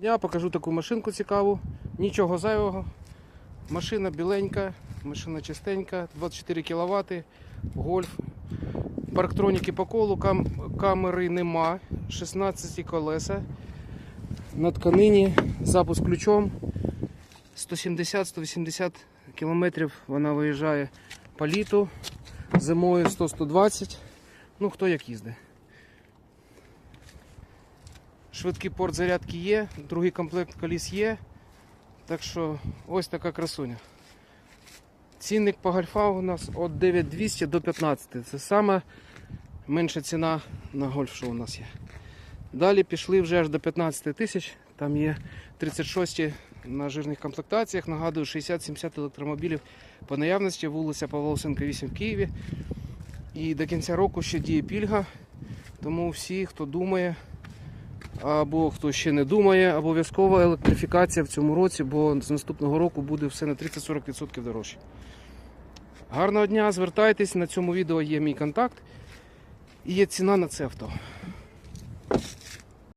Дня покажу таку машинку цікаву, нічого зайвого. Машина біленька, машина чистенька, 24 кВт, гольф. Парктроніки по колу, кам- камери нема, 16 колеса. На тканині запуск ключом. 170-180 км вона виїжджає по літу. Зимою 100-120. Ну, хто як їздить. Швидкий порт зарядки є, другий комплект коліс є. Так що ось така красуня. Цінник по гольфа у нас від 9200 до 15. Це саме менша ціна на гольф, що у нас є. Далі пішли вже аж до 15 тисяч. Там є 36 на жирних комплектаціях. Нагадую, 60-70 електромобілів по наявності, вулиця Павла Лосенка 8 в Києві. І до кінця року ще діє пільга. Тому всі, хто думає, або хто ще не думає, обов'язкова електрифікація в цьому році, бо з наступного року буде все на 30-40% дорожче. Гарного дня, звертайтесь, на цьому відео є мій контакт і є ціна на це авто.